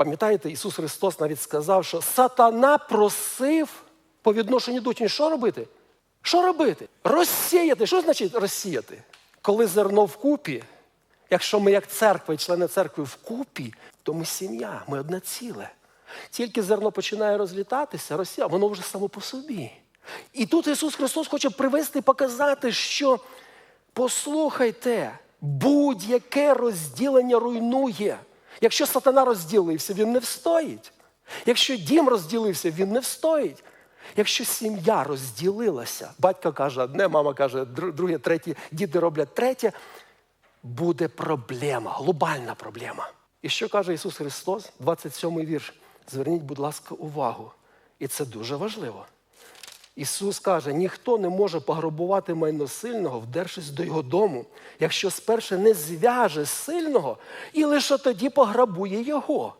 Пам'ятаєте, Ісус Христос навіть сказав, що сатана просив по відношенню до учнів, що робити? Що робити? Розсіяти. Що значить розсіяти? Коли зерно вкупі, якщо ми як церква і члени церкви вкупі, то ми сім'я, ми одне ціле. Тільки зерно починає розлітатися, розсія, воно вже само по собі. І тут Ісус Христос хоче привести і показати, що послухайте, будь-яке розділення руйнує. Якщо сатана розділився, він не встоїть. Якщо дім розділився, він не встоїть. Якщо сім'я розділилася, батько каже одне, мама каже друге, третє, діти роблять третє, буде проблема, глобальна проблема. І що каже Ісус Христос, 27 вірш. Зверніть, будь ласка, увагу. І це дуже важливо. Ісус каже: ніхто не може пограбувати майно сильного, вдершись до його дому, якщо спершу не зв'яже сильного і лише тоді пограбує його.